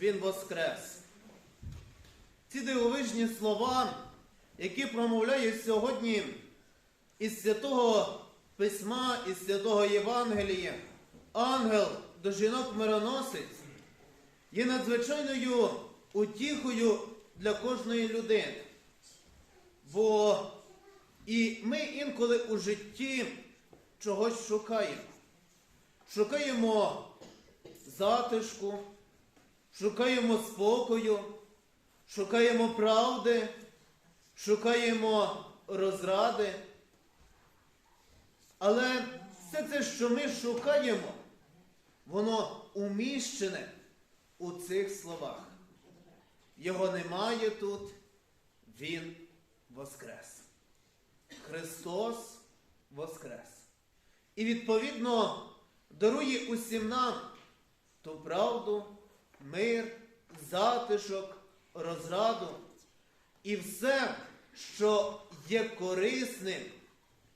Він воскрес. Ці дивовижні слова, які промовляють сьогодні із святого Письма, із святого Євангелія, ангел до жінок мироносець, є надзвичайною утіхою для кожної людини. Бо і ми інколи у житті чогось шукаємо. Шукаємо затишку, шукаємо спокою, шукаємо правди, шукаємо розради. Але все це, що ми шукаємо, воно уміщене у цих словах. Його немає тут, Він воскрес. Христос воскрес. І відповідно дарує усім нам ту правду, мир, затишок, розраду і все, що є корисним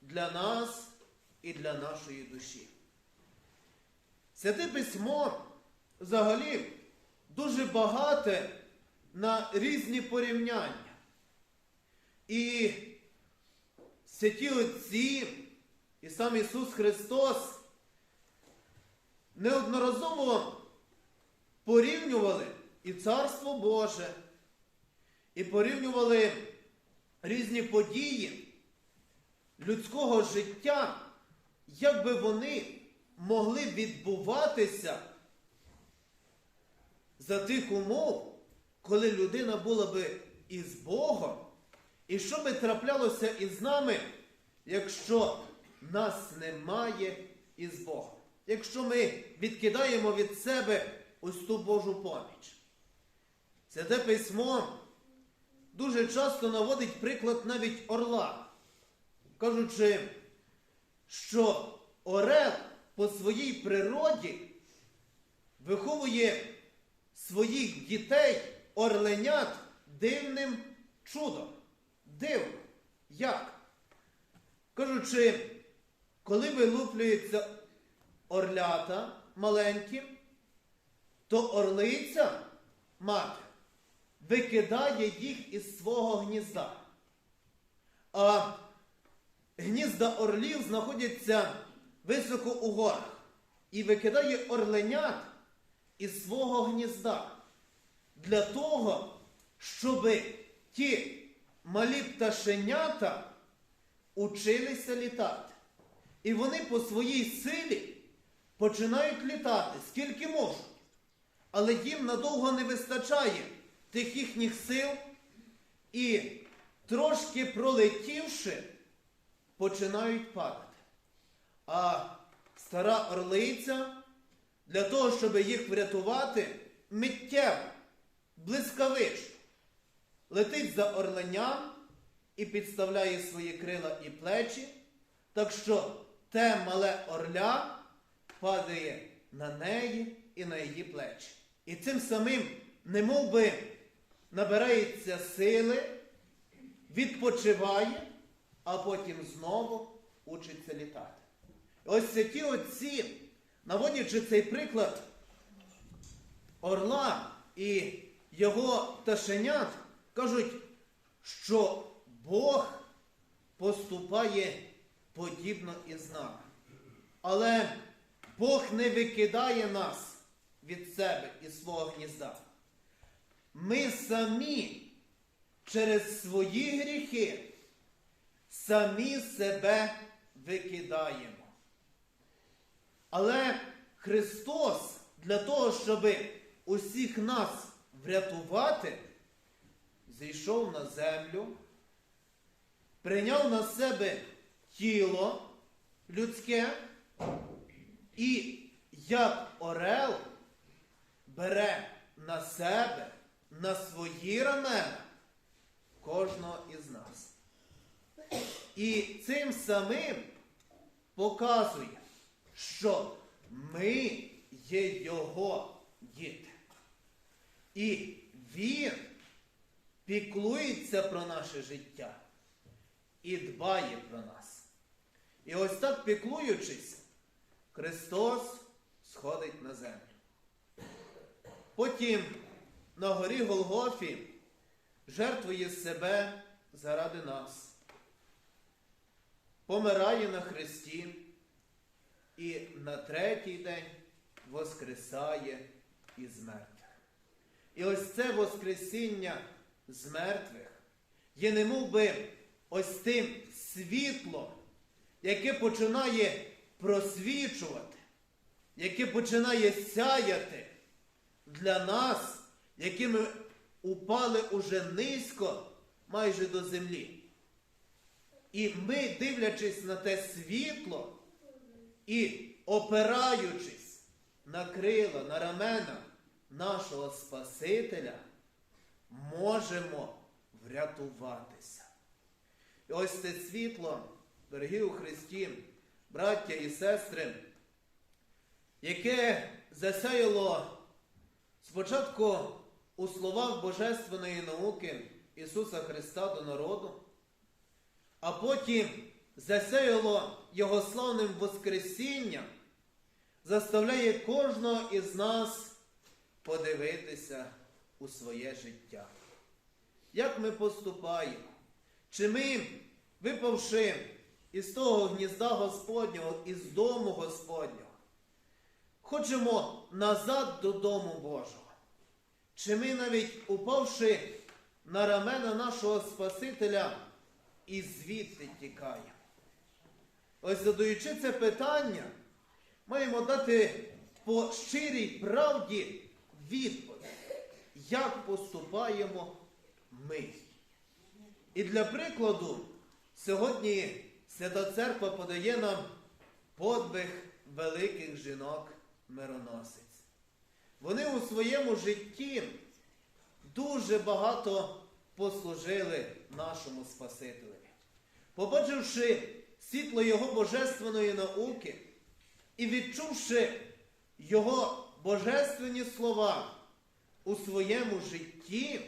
для нас і для нашої душі. Святе письмо взагалі дуже багате на різні порівняння. І святі Отці, і сам Ісус Христос неодноразово порівнювали і Царство Боже, і порівнювали різні події людського життя, як би вони могли відбуватися за тих умов, коли людина була би із Богом, і що би траплялося із нами, якщо нас немає із Богом. Якщо ми відкидаємо від себе ось ту Божу поміч. Святе письмо дуже часто наводить приклад навіть орла, кажучи, що орел по своїй природі виховує своїх дітей, орленят дивним чудом. Дивно. Як? Кажучи, коли вилуплюються орлята маленькі, то орлиця мати викидає їх із свого гнізда. А гнізда орлів знаходяться високо у горах і викидає орленят із свого гнізда для того, щоб ті малі пташенята училися літати. І вони по своїй силі починають літати, скільки можуть. Але їм надовго не вистачає тих їхніх сил, і трошки пролетівши, починають падати. А стара орлиця для того, щоб їх врятувати, миттєво, блискавично, летить за орленям і підставляє свої крила і плечі, так що те мале орля падає на неї і на її плечі. І цим самим, немов би набирається сили, відпочиває, а потім знову учиться літати. Ось святі отці, наводячи цей приклад орла і його пташенят, кажуть, що Бог поступає подібно із нами. Але Бог не викидає нас від себе із свого гнізда. Ми самі через свої гріхи самі себе викидаємо. Але Христос для того, щоб усіх нас врятувати, зійшов на землю, прийняв на себе тіло людське і як орел бере на себе, на свої рамена кожного із нас. І цим самим показує, що ми є Його діти. І Він піклується про наше життя і дбає про нас. І ось так піклуючись, Христос сходить на землю. Потім на горі Голгофі жертвує себе заради нас, помирає на хресті і на третій день воскресає із мертвих. І ось це Воскресіння з мертвих є немов би ось тим світлом, яке починає просвічувати, яке починає сяяти для нас, які ми упали уже низько майже до землі. І ми, дивлячись на те світло і опираючись на крила, на рамена нашого Спасителя, можемо врятуватися. І ось це світло, дорогі у Христі, браття і сестри, яке засяяло спочатку у словах Божественної науки Ісуса Христа до народу, а потім засяяло Його славним Воскресінням, заставляє кожного із нас подивитися у своє життя. Як ми поступаємо? Чи ми, випавши із того гнізда Господнього, із дому Господнього, хочемо назад до дому Божого? Чи ми навіть упавши на рамена нашого Спасителя і звідти тікаємо? Ось задаючи це питання, маємо дати по щирій правді відповідь, як поступаємо ми. І для прикладу, сьогодні Свята Церква подає нам подвиг великих жінок-мироносиць. Вони у своєму житті дуже багато послужили нашому Спасителеві. Побачивши світло Його божественної науки і відчувши Його божественні слова у своєму житті,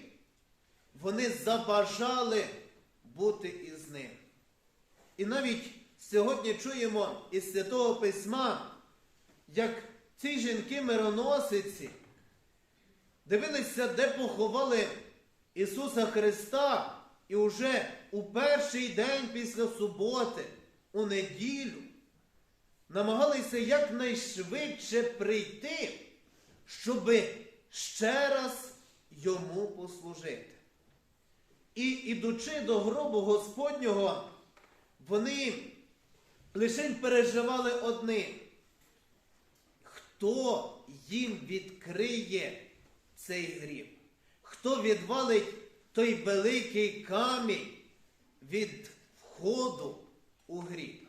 вони забажали бути із ним. І навіть сьогодні чуємо із Святого Письма, як ці жінки-мироносиці дивилися, де поховали Ісуса Христа, і вже у перший день після суботи, у неділю, намагалися якнайшвидше прийти, щоби ще раз йому послужити. І ідучи до гробу Господнього, вони лише переживали одне, хто їм відкриє цей гріб, хто відвалить той великий камінь від входу у гріб.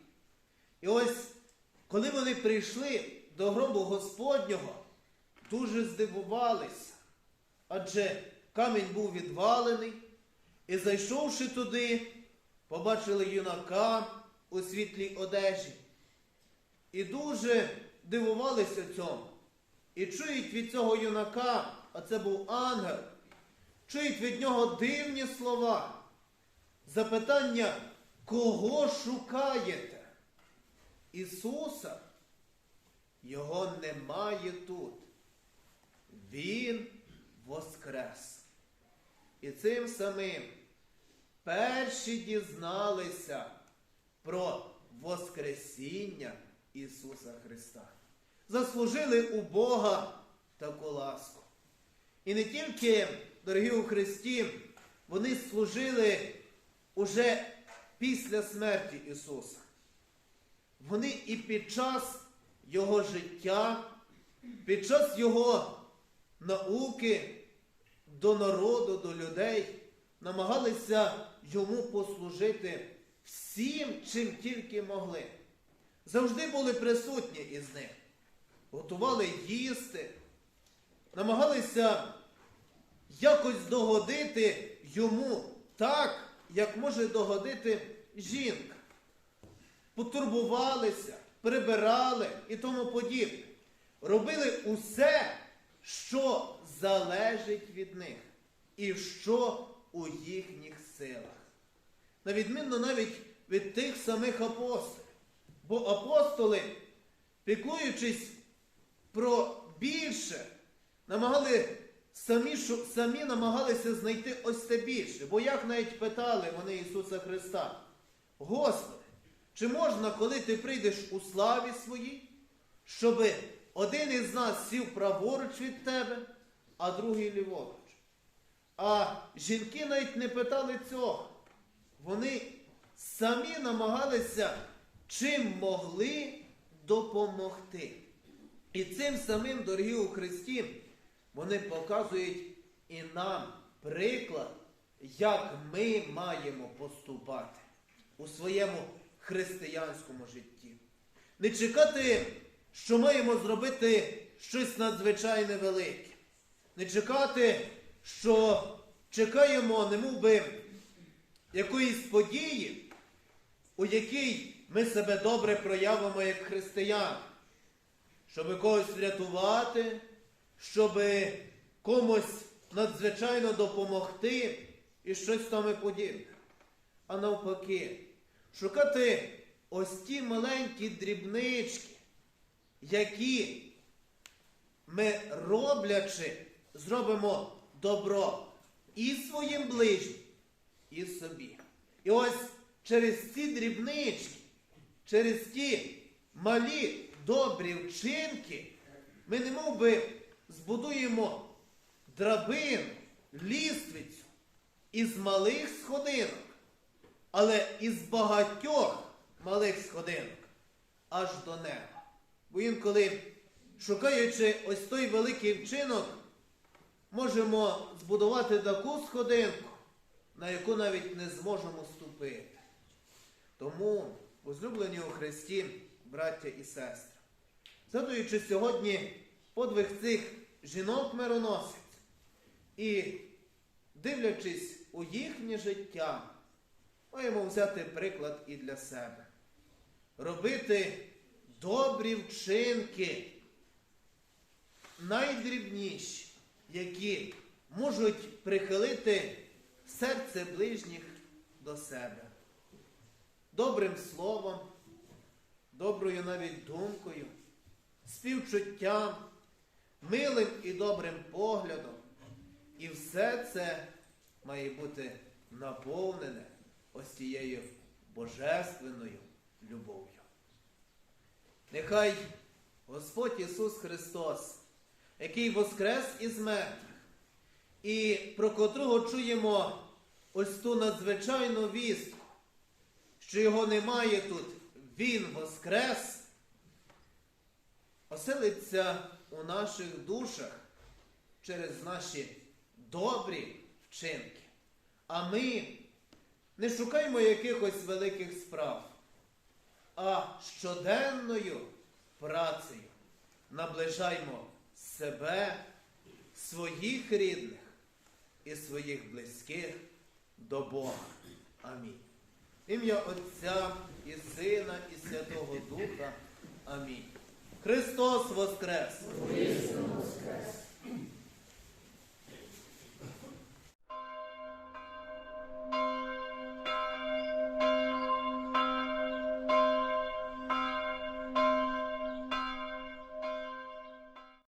І ось, коли вони прийшли до гробу Господнього, дуже здивувалися, адже камінь був відвалений, і зайшовши туди, побачили юнака у світлій одежі. І дуже дивувалися цьому. І чують від цього юнака, а це був ангел, чують від нього дивні слова, запитання, кого шукаєте? Ісуса? Його немає тут. Він воскрес. І цим самим перші дізналися про Воскресіння Ісуса Христа. Заслужили у Бога таку ласку. І не тільки, дорогі у Христі, вони служили уже після смерті Ісуса. Вони і під час Його життя, під час Його науки до народу, до людей намагалися йому послужити всім, чим тільки могли. Завжди були присутні із ним. Готували їсти, намагалися якось догодити йому так, як може догодити жінка. Потурбувалися, прибирали і тому подібне. Робили усе, що залежить від них і що у їхніх силах. На відмінно навіть від тих самих апостолів. Бо апостоли, піклуючись про більше, намагали самі, самі намагалися знайти ось те більше. Бо як навіть питали вони Ісуса Христа, Господи, чи можна, коли ти прийдеш у славі своїй, щоб один із нас сів праворуч від тебе, а другий ліворуч? А жінки навіть не питали цього. Вони самі намагалися чим могли допомогти. І цим самим, дорогі у Христі, вони показують і нам приклад, як ми маємо поступати у своєму християнському житті. Не чекати, що маємо зробити щось надзвичайне велике. Не чекати, що чекаємо, немов би, якоїсь події, у якій ми себе добре проявимо як християни, щоб когось врятувати, щоб комусь надзвичайно допомогти і щось там і подібне. А навпаки, шукати ось ті маленькі дрібнички, які ми роблячи, зробимо добро і своїм ближнім, і собі. І ось через ці дрібнички, через ті малі добрі вчинки, ми не би збудуємо драбину, ліствицю із малих сходинок, але із багатьох малих сходинок аж до неба. Бо інколи, шукаючи ось той великий вчинок, можемо збудувати таку сходинку, на яку навіть не зможемо ступити. Тому, возлюблені у Христі, браття і сестри, згадуючи сьогодні подвиг цих жінок-мироносиць і дивлячись у їхнє життя, маємо взяти приклад і для себе. Робити добрі вчинки, найдрібніші, які можуть прихилити серце ближніх до себе. Добрим словом, доброю навіть думкою, співчуттям, милим і добрим поглядом. І все це має бути наповнене ось цією божественною любов'ю. Нехай Господь Ісус Христос, який воскрес із мертвих, і про котрого чуємо ось ту надзвичайну вістку, що його немає тут, Він воскрес, оселиться у наших душах через наші добрі вчинки. А ми не шукаємо якихось великих справ, а щоденною працею наближаймо себе, своїх рідних і своїх близьких до Бога. Амінь. Ім'я Отця і Сина, і Святого Духа. Амінь. Христос Воскрес!